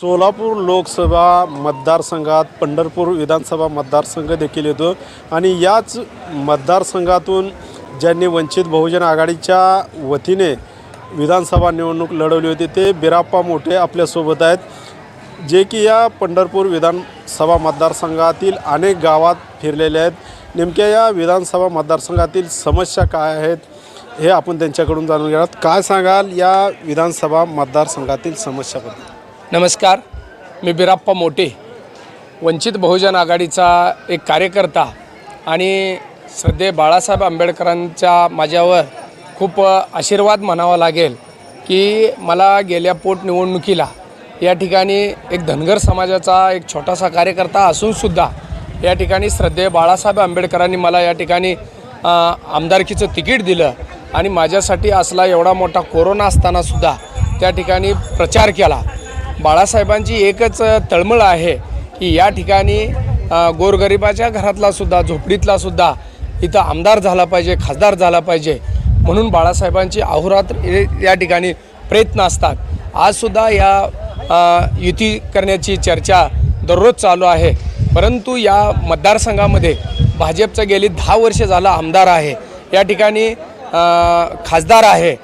सोलापूर लोकसभा मतदारसंघात पंढरपूर विधानसभा मतदारसंघ देखील येतो. आणि याच मतदारसंघातून ज्यांनी वंचित बहुजन आघाडीच्या वतीने विधानसभा निवडणूक लढवली होती ते बिराप्पा मोठे आपल्यासोबत आहेत. जे की या पंढरपूर विधानसभा मतदारसंघातील अनेक गावात फिरलेले आहेत. नेमक्या या विधानसभा मतदारसंघातील समस्या काय आहेत हे आपण त्यांच्याकडून जाणून घेणार काय सांगाल या विधानसभा मतदारसंघातील समस्याबद्दल? नमस्कार मी बिराप्पा मोटे वंचित बहुजन आघाडीचा एक कार्यकर्ता आणि सध्या बाळासाहेब आंबेडकरांच्या माझ्यावर खूप आशीर्वाद म्हणावा लागेल की मला गेल्या पोटनिवडणुकीला या ठिकाणी एक धनगर समाजाचा एक छोटासा कार्यकर्ता असूनसुद्धा या ठिकाणी श्रद्धेय बाळासाहेब आंबेडकरांनी मला या ठिकाणी आमदारकीचं तिकीट दिलं आणि माझ्यासाठी असला एवढा मोठा कोरोना असतानासुद्धा त्या ठिकाणी प्रचार केला. बाळासाहेबांची एकच तळमळ आहे की या ठिकाणी गोरगरिबाच्या घरातलासुद्धा झोपडीतलासुद्धा इथं आमदार झाला पाहिजे खासदार झाला पाहिजे म्हणून बाळासाहेबांची अहोरात्र या ठिकाणी प्रयत्न असतात. आजसुद्धा या युती करण्याची चर्चा दररोज चालू आहे. परंतु या मतदारसंघामध्ये भाजपचं गेली दहा वर्ष झालं आमदार आहे. या ठिकाणी खासदार आहे.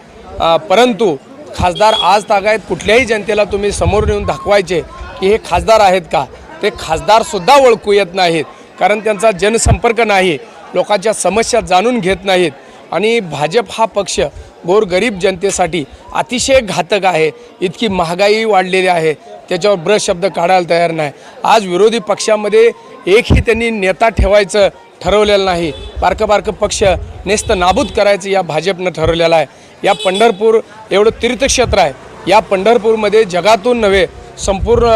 परंतु खासदार आज तागायत कुठल्याही जनतेला तुम्ही समोर नेऊन दाखवायचे की हे खासदार आहेत का ते खासदारसुद्धा ओळखू येत नाहीत कारण त्यांचा जनसंपर्क नाही लोकांच्या समस्या जाणून घेत नाहीत. आणि भाजप हा पक्ष गोरगरीब जनतेसाठी अतिशय घातक आहे इतकी महागाई वाढलेली आहे त्याच्यावर ब्रश शब्द काढायला तयार नाही. आज विरोधी पक्षामध्ये एकही त्यांनी नेता ठेवायचं ठरवलेलं नाही. बारकं बारकं पक्ष नेस्त नाबूद करायचं या भाजपनं ठरवलेलं आहे. या पंढरपूर एवढं तीर्थक्षेत्र आहे. या पंढरपूरमध्ये जगातून नव्हे संपूर्ण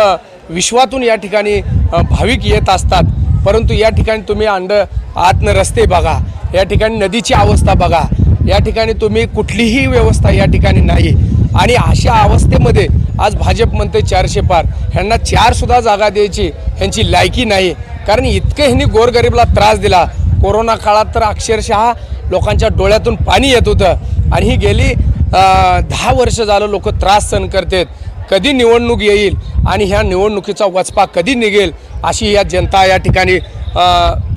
विश्वातून या ठिकाणी भाविक येत असतात. परंतु या ठिकाणी तुम्ही अंड आतनं रस्ते बघा. या ठिकाणी नदीची अवस्था बघा. या ठिकाणी तुम्ही कुठलीही व्यवस्था या ठिकाणी नाही. आणि अशा अवस्थेमध्ये आज भाजप म्हणते चारशे पार. ह्यांना चारसुद्धा जागा द्यायची ह्यांची लायकी नाही. कारण इतकं ह्यांनी गोरगरीबला त्रास दिला. कोरोना काळात तर अक्षरशः लोकांच्या डोळ्यातून पाणी येत होतं. आणि ही गेली दहा वर्ष झालं लोक त्रास सहन करतात. कधी निवडणूक येईल आणि ह्या निवडणुकीचा वचपा कधी निघेल अशी या जनता या ठिकाणी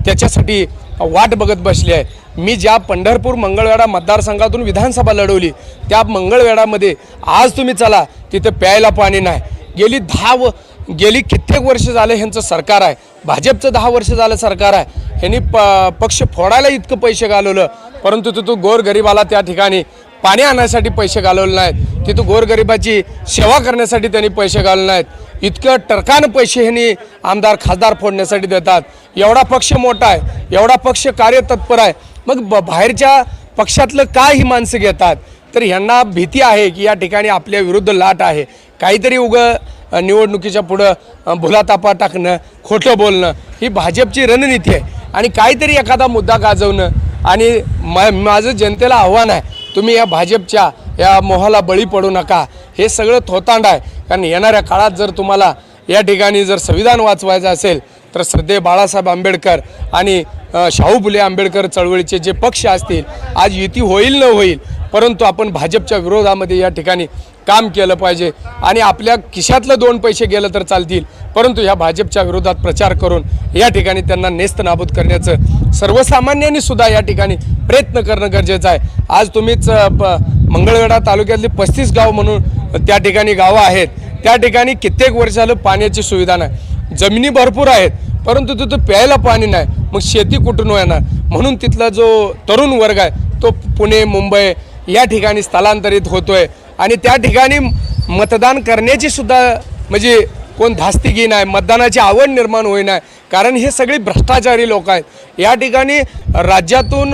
त्याच्यासाठी वाट बघत बसली आहे. मी ज्या पंढरपूर मंगळवेढा मतदारसंघातून विधानसभा लढवली त्या मंगळवेढामध्ये आज तुम्ही चला तिथं प्यायला पाणी नाही. गेली दहा व गेली कित्येक वर्ष झाले ह्यांचं सरकार आहे. भाजपचं दहा वर्ष झालं सरकार आहे. ह्यांनी प पक्ष फोडायला इतकं पैसे घालवलं. परंतु तिथं गोरगरिबाला त्या ठिकाणी पाणी आणण्यासाठी पैसे घालवले नाहीत. तिथं गोरगरिबाची सेवा करण्यासाठी त्यांनी पैसे घालवले नाहीत. इतकं टरकानं पैसे ह्यांनी आमदार खासदार फोडण्यासाठी देतात. एवढा पक्ष मोठा आहे. एवढा पक्ष कार्यतत्पर आहे. मग ब बाहेरच्या पक्षातलं काय ही माणसं घेतात? तर ह्यांना भीती आहे की या ठिकाणी आपल्या विरुद्ध लाट आहे. काहीतरी उगं निवडणुकीच्या पुढं भुलातापा टाकणं खोटं बोलणं ही भाजपची रणनीती आहे. आणि काहीतरी एखादा मुद्दा गाजवणं. आणि मा माझं जनतेला आव्हान आहे तुम्ही या भाजपच्या या मोहाला बळी पडू नका. हे सगळं थोतांड आहे. कारण येणाऱ्या काळात जर तुम्हाला या ठिकाणी जर संविधान वाचवायचं असेल तर श्रद्धे बाळासाहेब आंबेडकर आणि शाहू फुले आंबेडकर चळवळीचे जे पक्ष असतील आज युती होईल न होईल परंतु आपण भाजपच्या विरोधामध्ये या ठिकाणी काम केलं पाहिजे. आणि आपल्या खिशातलं दोन पैसे गेलं तर चालतील. परंतु ह्या भाजपच्या विरोधात प्रचार करून या ठिकाणी त्यांना नेस्त नाबूद करण्याचं सर्वसामान्यांनी सुद्धा या ठिकाणी प्रयत्न करणं गरजेचं आहे. आज तुम्हीच प मंगळवेढा तालुक्यातली पस्तीस गाव म्हणून त्या ठिकाणी गावं आहेत. त्या ठिकाणी कित्येक वर्षाला पाण्याची सुविधा नाही. जमिनी भरपूर आहेत परंतु तिथं प्यायला पाणी नाही. मग शेती कुठून येणार म्हणून तिथला जो तरुण वर्ग आहे तो पुणे मुंबई या ठिकाणी स्थलांतरित होतोय. आणि त्या ठिकाणी मतदान करण्याची सुद्धा म्हणजे कोण धास्ती घे नाही मतदानाची आवड निर्माण होईना कारण हे सगळे भ्रष्टाचारी लोक आहेत. या ठिकाणी राज्यातून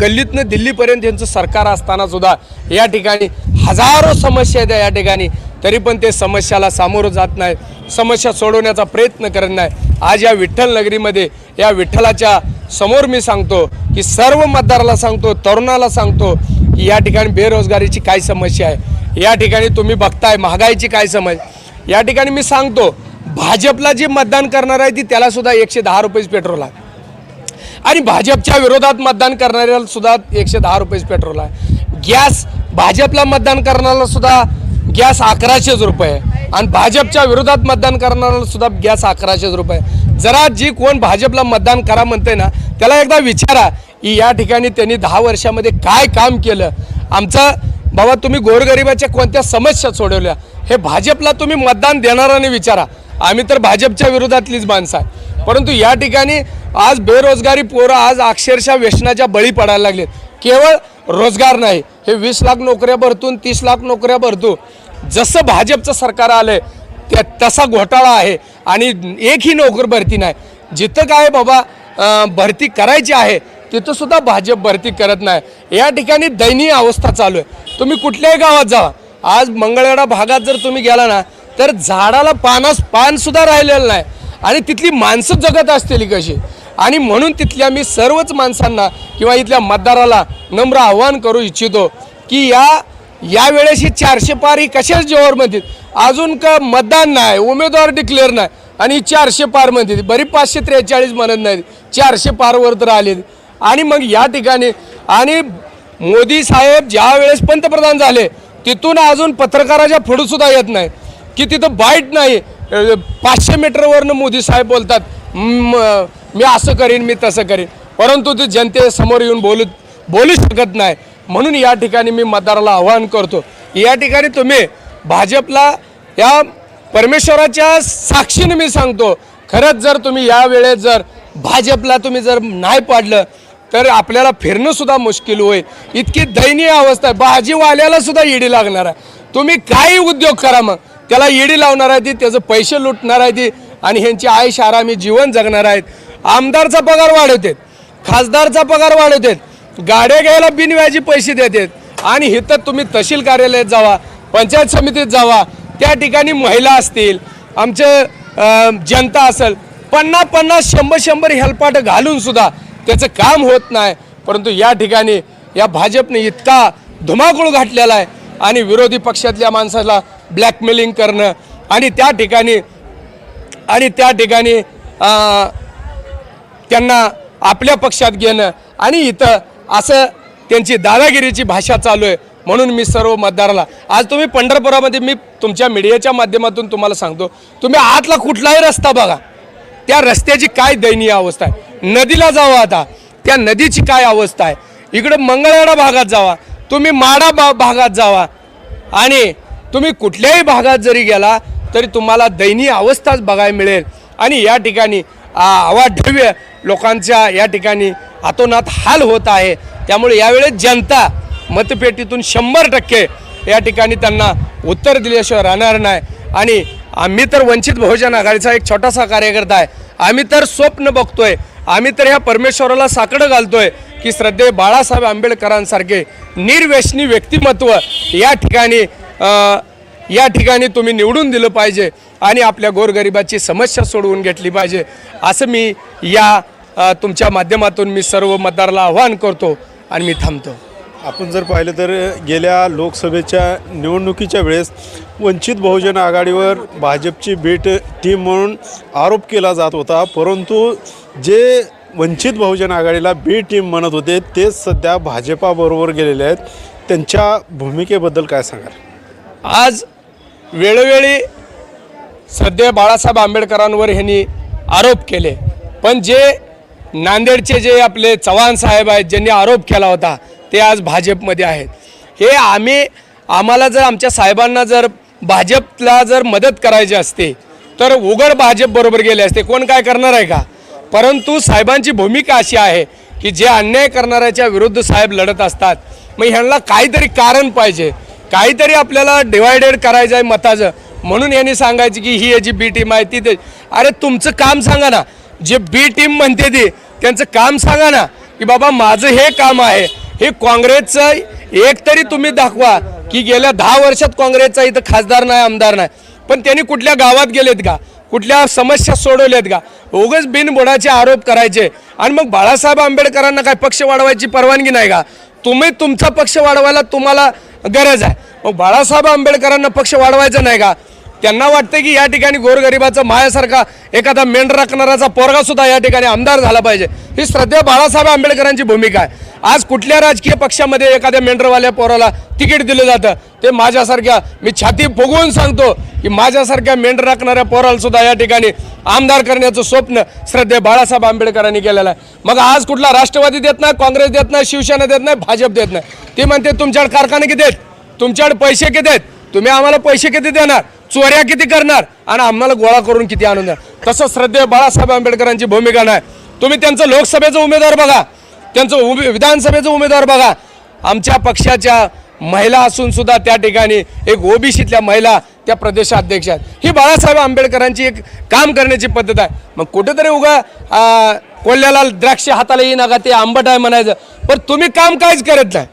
गल्लीतनं दिल्लीपर्यंत यांचं सरकार असताना सुद्धा या ठिकाणी हजारो समस्या आहेत या ठिकाणी. तरी पण ते समस्याला सामोरं जात नाही समस्या सोडवण्याचा प्रयत्न करत नाही आज या विठ्ठल नगरीमध्ये या विठ्ठलाच्या समोर मी सांगतो की सर्व मतदाराला सांगतो तरुणाला सांगतो की या ठिकाणी बेरोजगारीची काय समस्या आहे? या ठिकाणी तुम्ही बघताय महागाईची काय समस्या या ठिकाणी मी सांगतो भाजपला जे मतदान करणार आहे ती त्याला सुद्धा एकशे दहा रुपयेच पेट्रोल आहे. आणि भाजपच्या विरोधात मतदान करणाऱ्याला सुद्धा एकशे दहा रुपयेच पेट्रोल आहे. गॅस भाजपला मतदान करणाऱ्याला सुद्धा गॅस अकराशेच रुपये आहे. आणि भाजपच्या विरोधात मतदान करणाऱ्याला सुद्धा गॅस अकराशेच रुपये जरा जी कोण भाजपला मतदान करा म्हणते ना त्याला एकदा विचारा की या ठिकाणी त्यांनी दहा वर्षामध्ये काय काम केलं? आमचं बाबा तुम्ही गोरगरिबाच्या कोणत्या समस्या सोडवल्या? हे भाजपला तुम्ही मतदान देणाराने विचारा. आम्ही तर भाजपच्या विरोधातलीच माणसं आहे. परंतु या ठिकाणी आज बेरोजगारी पोरं आज अक्षरशः व्यसनाच्या बळी पडायला लागलेत. केवळ रोजगार नाही हे वीस लाख नोकऱ्या भरतून तीस लाख नोकऱ्या भरतो जसं भाजपचं सरकार आलंय त्या तसा घोटाळा आहे. आणि एकही नोकर भरती नाही. जिथं काय बाबा भरती करायची आहे तिथं सुद्धा भाजप भरती करत नाही. या ठिकाणी दयनीय अवस्था चालू आहे. तुम्ही कुठल्याही गावात जा. आज मंगळवेढा भागात जर तुम्ही गेला ना तर झाडाला पानास पान सुद्धा राहिलेलं नाही. आणि तिथली माणसं जगत असतील कशी? आणि म्हणून तिथल्या मी सर्वच माणसांना किंवा इथल्या मतदाराला नम्र आव्हान करू इच्छितो की या यावेळेस ही चारशे पार ही कशाच जोवर म्हणतील? अजून का मतदान नाही उमेदवार डिक्लेअर नाही. आणि चारशे पार म्हणते बरी पाचशे त्रेचाळीस म्हणत नाहीत. चारशे पारवर तर आले आणि मग या ठिकाणी आणि मोदी साहेब ज्या वेळेस पंतप्रधान झाले तिथून अजून पत्रकाराच्या पुढं सुद्धा येत नाही. की तिथं बाईट नाही. पाचशे मीटरवरनं मोदी साहेब बोलतात मी असं करीन मी तसं करीन. परंतु ते जनतेसमोर येऊन बोलू बोलू शकत नाही. म्हणून या ठिकाणी मी मतदाराला आवाहन करतो या ठिकाणी तुम्ही भाजपला या परमेश्वराच्या साक्षीने मी सांगतो खरंच जर तुम्ही या वेळेत जर भाजपला तुम्ही जर नाही पाडलं तर आपल्याला फिरणं सुद्धा मुश्किल होईल. इतकी दयनीय अवस्था आहे. भाजीवाल्याला सुद्धा ईडी लागणार आहे. तुम्ही काही उद्योग करा मग. त्याला ईडी लावणार आहे ती त्याचं पैसे लुटणार आहे ती आणि ह्यांची आयश आरामी जीवन जगणार आहेत. आमदारचा पगार वाढवतात. खासदारचा पगार वाढवतात. गाड्या घ्यायला बिनव्याजी पैसे देतात. आणि इथं तुम्ही तहसील कार्यालयात जावा पंचायत समितीत जावा त्या ठिकाणी महिला असतील आमचं जनता असेल पन्नास पन्नास शंभर शंभर हेलपाट घालून सुद्धा त्याचं काम होत नाही. परंतु या ठिकाणी या भाजपने इतका धुमाकूळ घातलेला आहे आणि विरोधी पक्षातल्या माणसाला ब्लॅकमेलिंग करणं आणि त्या ठिकाणी आणि त्या ठिकाणी त्यांना आपल्या पक्षात घेणं आणि इथं असं त्यांची दादागिरीची भाषा चालू आहे म्हणून मी सर्व मतदाराला आज तुम्ही पंढरपुरामध्ये मी तुमच्या मीडियाच्या माध्यमातून तुम्हाला सांगतो तुम्ही आतला कुठलाही रस्ता बघा. त्या रस्त्याची काय दयनीय अवस्था आहे? नदीला जावा आता. त्या नदीची काय अवस्था आहे? इकडं मंगळवाडा भागात जावा. तुम्ही माडा बा भागात जावा. आणि तुम्ही कुठल्याही भागात जरी गेला तरी तुम्हाला दयनीय अवस्थाच बघायला मिळेल. आणि या ठिकाणी अवाढव्य लोकांच्या या ठिकाणी हातोनात हाल होत आहे. त्यामुळे यावेळेस जनता मतपेटीतून शंभर टक्के या ठिकाणी त्यांना उत्तर दिल्याशिवाय राहणार नाही. आणि आम्ही तर वंचित बहुजन आघाडीचा एक छोटासा कार्यकर्ता आहे. आम्ही तर स्वप्न बघतोय. आम्ही तर ह्या परमेश्वराला साकडं घालतोय की श्रद्धे बाळासाहेब आंबेडकरांसारखे निर्व्यसनी व्यक्तिमत्व या ठिकाणी या ठिकाणी तुम्ही निवडून दिलं पाहिजे आणि आपल्या गोरगरिबाची समस्या सोडवून घेतली पाहिजे. असं मी या तुमच्या माध्यमातून मी सर्व मतदाराला आव्हान करतो आणि मी थांबतो. आपण जर पाहिलं तर गेल्या लोकसभेच्या निवडणुकीच्या वेळेस वंचित बहुजन आघाडीवर भाजपची बेट टीम म्हणून आरोप केला जात होता. परंतु जे वंचित बहुजन आघाडीला बी टीम म्हणत होते तेच सध्या भाजपाबरोबर गेलेले आहेत. त्यांच्या भूमिकेबद्दल काय सांगाल? आज वेळोवेळी सध्या बाळासाहेब आंबेडकरांवर ह्यांनी आरोप केले. पण जे नांदेडचे जे आपले चव्हाण साहेब आहेत ज्यांनी आरोप केला होता ते आज भाजपमध्ये आहेत. हे आम्ही आम्हाला जर आमच्या साहेबांना जर भाजपला जर मदत करायची असते तर उघड भाजप बरोबर गेले असते. कोण काय करणार आहे का? परंतु साहेबांची भूमिका अशी आहे की जे अन्याय करणाऱ्याच्या विरुद्ध साहेब लढत असतात. मग ह्यांना काहीतरी कारण पाहिजे. काहीतरी आपल्याला डिवायडेड करायचं आहे मताचं. म्हणून यांनी सांगायचं की ही याची बी टीम आहे ती ते अरे तुमचं काम सांगा ना. जे बी टीम म्हणते ती त्यांचं काम सांगा ना. की बाबा माझं हे काम आहे. हे काँग्रेसचं एक तरी तुम्ही दाखवा की गेल्या दहा वर्षात काँग्रेसचा इथं खासदार नाही आमदार नाही. पण त्यांनी कुठल्या गावात गेलेत का? कुठल्या समस्या सोडवल्यात का? उगाच बिनबुडाचे आरोप करायचे. आणि मग बाळासाहेब आंबेडकरांना काय पक्ष वाढवायची परवानगी नाही का? तुम्ही तुमचा पक्ष वाढवायला तुम्हाला गरज आहे. मग बाळासाहेब आंबेडकरांना पक्ष वाढवायचा नाही का? त्यांना वाटतं की या ठिकाणी गोरगरिबाचा मायासारखा एखादा मेंढ राखणाराचा पोरगा सुद्धा या ठिकाणी आमदार झाला पाहिजे. ही श्रद्धेय बाळासाहेब आंबेडकरांची भूमिका आहे. आज कुठल्या राजकीय पक्षामध्ये एखाद्या मेंढरवाल्या पोराला तिकीट दिलं जातं? ते माझ्यासारख्या मी छाती फुगवून सांगतो की माझ्यासारख्या मेंढ राखणाऱ्या पोराला सुद्धा या ठिकाणी आमदार करण्याचं स्वप्न श्रद्धे बाळासाहेब आंबेडकरांनी केलेलं आहे. मग आज कुठला राष्ट्रवादी देत नाही काँग्रेस देत नाही शिवसेना देत नाही भाजप देत नाही? ते म्हणते तुमच्याकडे कारखाने किती आहेत? तुमच्याकडे पैसे किती आहेत? तुम्ही आम्हाला पैसे किती देणार? चोऱ्या किती करणार? आणि आम्हाला गोळा करून किती आणून देणार? तसं श्रद्धेय बाळासाहेब आंबेडकरांची भूमिका नाही. तुम्ही त्यांचं लोकसभेचं उमेदवार बघा. त्यांचं उमे विधानसभेचं उमेदवार बघा. आमच्या पक्षाच्या महिला असून सुद्धा त्या ठिकाणी एक ओबीसीतल्या महिला त्या प्रदेशाध्यक्ष आहेत. ही बाळासाहेब आंबेडकरांची एक काम करण्याची पद्धत आहे. मग कुठेतरी उगा कोल्ह्याला द्राक्ष हाताला येईना का? ते आंबट आहे म्हणायचं. पण तुम्ही काम काहीच करत नाही.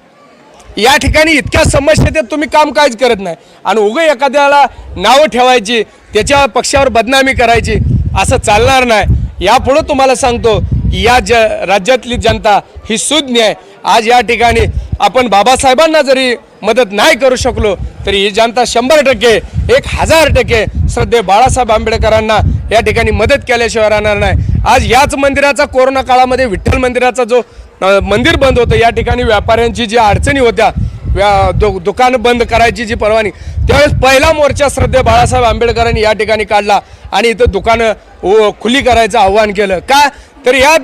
या ठिकाणी इतक्या समस्या आहेत तुम्ही काम काहीच करत नाही. आणि उगं एखाद्याला नावं ठेवायची त्याच्या पक्षावर बदनामी करायची असं चालणार नाही. यापुढं तुम्हाला सांगतो की या ज राज्यातली जनता ही सुज्ञ आहे. आज या ठिकाणी आपण बाबासाहेबांना जरी मदत नाही करू शकलो तरी ही जनता शंभर टक्के एक हजार टक्के श्रद्धे बाळासाहेब आंबेडकरांना या ठिकाणी मदत केल्याशिवाय राहणार नाही. आज याच मंदिराचा कोरोना काळामध्ये विठ्ठल मंदिराचा जो मंदिर बंद होतं. या ठिकाणी व्यापाऱ्यांची जी अडचणी होत्या व्या दु दुकान बंद करायची जी परवानगी त्यावेळेस पहिला मोर्चा श्रद्धे बाळासाहेब आंबेडकरांनी या ठिकाणी काढला आणि इथं दुकानं खुली करायचं आव्हान केलं. का? तर या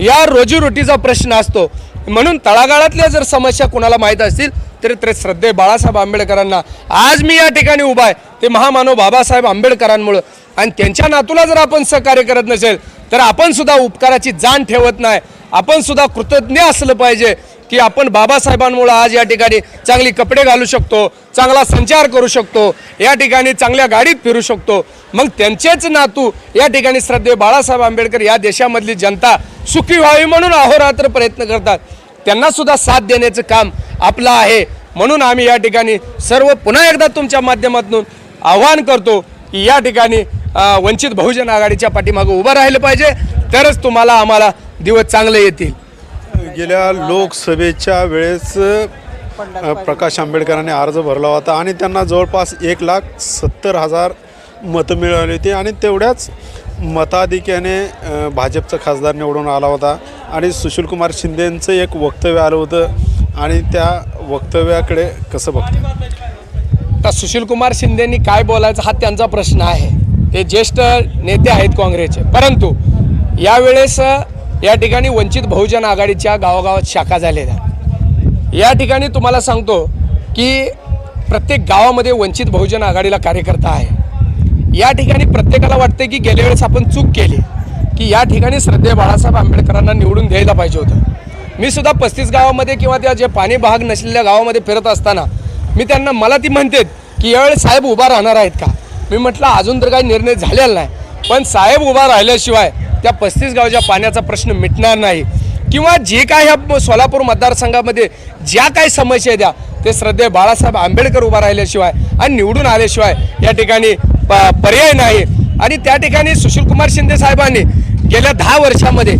या रोजीरोटीचा प्रश्न असतो. म्हणून तळागाळातल्या जर समस्या कोणाला माहीत असतील तरी ते श्रद्धे बाळासाहेब आंबेडकरांना. आज मी या ठिकाणी उभा आहे. ते महामानव बाबासाहेब आंबेडकरांमुळं. आणि त्यांच्या नातूला जर आपण सहकार्य करत नसेल तर आपण सुद्धा उपकाराची जाण ठेवत नाही. आपण सुद्धा कृतज्ञ असलं पाहिजे की आपण बाबासाहेबांमुळं आज या ठिकाणी चांगली कपडे घालू शकतो चांगला संचार करू शकतो या ठिकाणी चांगल्या गाडीत फिरू शकतो. मग त्यांचेच नातू या ठिकाणी श्रद्धे बाळासाहेब आंबेडकर या देशामधली जनता सुखी व्हावी म्हणून अहोरात्र प्रयत्न करतात. त्यांना सुद्धा साथ देण्याचं काम आपलं आहे. म्हणून आम्ही या ठिकाणी सर्व पुन्हा एकदा तुमच्या माध्यमातून आव्हान करतो की या ठिकाणी वंचित बहुजन आघाडीच्या पाठीमागं उभं राहिलं पाहिजे. तरच तुम्हाला आम्हाला दिवस चांगले येतील. गेल्या लोकसभेच्या वेळेस प्रकाश आंबेडकरांनी अर्ज भरला होता आणि त्यांना जवळपास एक लाख सत्तर हजार मतं मिळाली होती आणि तेवढ्याच मताधिक्याने भाजपचा खासदार निवडून आला होता. आणि सुशीलकुमार शिंदेंचं एक वक्तव्य आलं होतं आणि त्या वक्तव्याकडे कसं बघतं आता सुशीलकुमार शिंदेनी काय बोलायचं हा त्यांचा प्रश्न आहे. ते ज्येष्ठ नेते आहेत काँग्रेसचे. परंतु यावेळेस या ठिकाणी वंचित बहुजन आघाडीच्या गावागावात शाखा झालेल्या या ठिकाणी तुम्हाला सांगतो की प्रत्येक गावामध्ये वंचित बहुजन आघाडीला कार्यकर्ता आहे. या ठिकाणी प्रत्येकाला वाटतं की गेल्या वेळेस आपण चूक केली की या ठिकाणी श्रद्धे बाळासाहेब आंबेडकरांना निवडून द्यायला पाहिजे होतं. मी सुद्धा पस्तीस गावामध्ये किंवा त्या जे पाणी भाग नसलेल्या गावामध्ये फिरत असताना मी त्यांना मला ती म्हणते की यावेळेस साहेब उभा राहणार आहेत का? मी म्हटलं अजून तर काही निर्णय झालेला नाही. पण साहेब उभा राहिल्याशिवाय त्या पस्तीस गावच्या पाण्याचा प्रश्न मिटणार नाही. किंवा जे काय ह्या सोलापूर मतदारसंघामध्ये ज्या काही समस्या द्या ते श्रद्धे बाळासाहेब आंबेडकर उभा राहिल्याशिवाय आणि निवडून आल्याशिवाय या ठिकाणी प- पर्याय नाही. आणि त्या ठिकाणी सुशीलकुमार शिंदे साहेबांनी गेल्या दहा वर्षामध्ये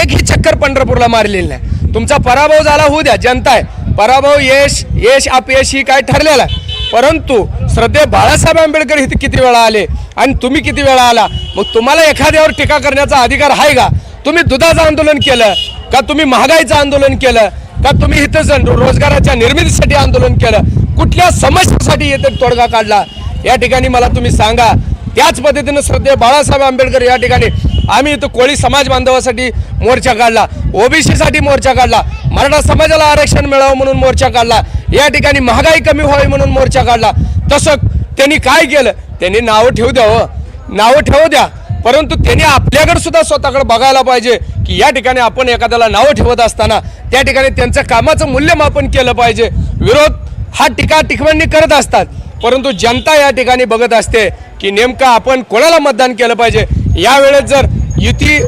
एक ही चक्कर पंढरपूरला मारलेली नाही. तुमचा पराभव झाला होऊ द्या जनता आहे. पराभव यश यश अपयश ही काय ठरलेला आहे. परंतु श्रद्धे बाळासाहेब आंबेडकर इथे किती वेळा आले? आणि तुम्ही किती वेळा आला? मग तुम्हाला एखाद्यावर टीका करण्याचा अधिकार आहे का? तुम्ही दुधाचं आंदोलन केलं का तुम्ही महागाईचं आंदोलन केलं का तुम्ही इथं रोजगाराच्या निर्मितीसाठी आंदोलन केलं? कुठल्या समस्येसाठी येथे तोडगा काढला? या ठिकाणी मला तुम्ही सांगा. त्याच पद्धतीनं श्रद्धे बाळासाहेब आंबेडकर या ठिकाणी आम्ही इथं कोळी समाज बांधवासाठी मोर्चा काढला. ओबीसीसाठी मोर्चा काढला. मराठा समाजाला आरक्षण मिळावं म्हणून मोर्चा काढला. या ठिकाणी महागाई कमी व्हावी म्हणून मोर्चा काढला. तसं त्यांनी काय केलं? त्यांनी नावं ठेवू द्यावं. नावं ठेवू द्या. परंतु त्यांनी आपल्याकडे सुद्धा स्वतःकडे बघायला पाहिजे की या ठिकाणी आपण एखाद्याला नावं ठेवत असताना त्या ठिकाणी त्यांचं कामाचं मूल्यमापन केलं पाहिजे. विरोध हा टीका टिकवणी करत असतात. परंतु जनता या ठिकाणी बघत असते की नेमकं आपण कोणाला मतदान केलं पाहिजे? यावेळेस जर युती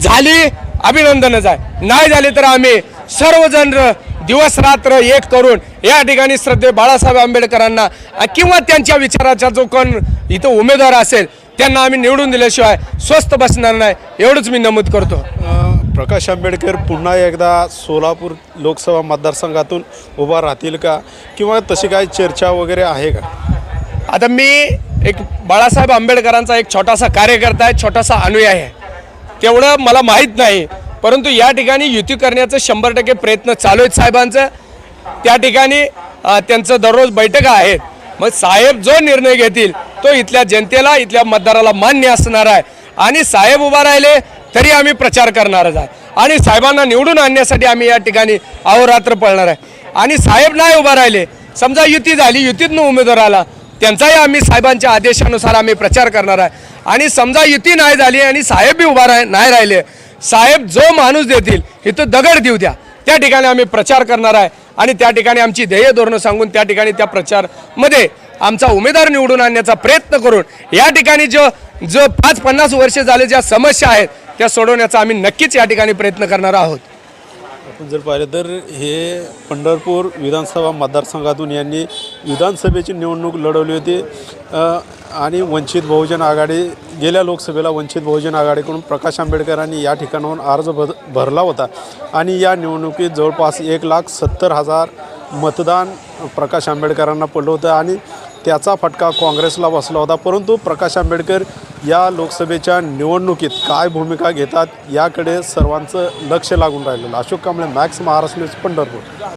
झाली अभिनंदनच आहे. नाही झाली तर आम्ही सर्वजण दिवस रात्र एक करून या ठिकाणी श्रद्धे बाळासाहेब आंबेडकरांना किंवा त्यांच्या विचाराचा जो कोण इथं उमेदवार असेल त्यांना आम्ही निवडून दिल्याशिवाय स्वस्त बसणार नाही एवढंच मी नमूद करतो. प्रकाश आंबेडकर पुन्हा एकदा सोलापूर लोकसभा मतदारसंघातून उभा राहतील का? किंवा तशी काय चर्चा वगैरे आहे का? आता मी एक बाळासाहेब आंबेडकरांचा एक छोटासा कार्यकर्ता आहे छोटासा अनुयायी आहे. तेवढं मला माहीत नाही परंतु या ठिकाणी युती करण्याचं शंभर टक्के प्रयत्न चालू आहेत साहेबांचं. त्या ठिकाणी त्यांचं दररोज बैठका आहेत. मग साहेब जो निर्णय घेतील तो इथल्या जनतेला इथल्या मतदाराला मान्य असणार आहे. आणि साहेब उभा राहिले तरी आम्ही प्रचार करणारच आहे. आणि साहेबांना निवडून आणण्यासाठी आम्ही या ठिकाणी अहोरात्र पळणार आहे. आणि साहेब नाही उभा राहिले. समजा युती झाली युतीतनं उमेदवार आला त्यांचाही आम्ही साहेबांच्या आदेशानुसार आम्ही प्रचार करणार आहे. आणि समजा युती नाही झाली आणि साहेब बी उभा राह नाही राहिले साहेब जो माणूस देतील इथं दगड देऊ द्या. त्या ठिकाणी आम्ही प्रचार करणार आहे आणि त्या ठिकाणी आमची ध्येय धोरणं सांगून त्या ठिकाणी त्या प्रचारमध्ये आमचा उमेदवार निवडून आणण्याचा प्रयत्न करून या ठिकाणी जो जो पाच पन्नास वर्ष झाले ज्या समस्या आहेत त्या सोडवण्याचा आम्ही नक्कीच या ठिकाणी प्रयत्न करणार आहोत. आपण जर पाहिलं तर हे पंढरपूर विधानसभा मतदारसंघातून यांनी विधानसभेची निवडणूक लढवली होती. आणि वंचित बहुजन आघाडी गेल्या लोकसभेला वंचित बहुजन आघाडीकडून प्रकाश आंबेडकरांनी या ठिकाणाहून अर्ज भर भरला होता. आणि या निवडणुकीत जवळपास एक लाख सत्तर हजार मतदान प्रकाश आंबेडकरांना पडलं होतं. आणि त्याचा फटका काँग्रेसला बसला होता. परंतु प्रकाश आंबेडकर या लोकसभेच्या निवडणुकीत काय भूमिका घेतात याकडे सर्वांचं लक्ष लागून राहिलेलं अशोक कांबळे मॅक्स महाराष्ट्र न्यूज पंढरपूर.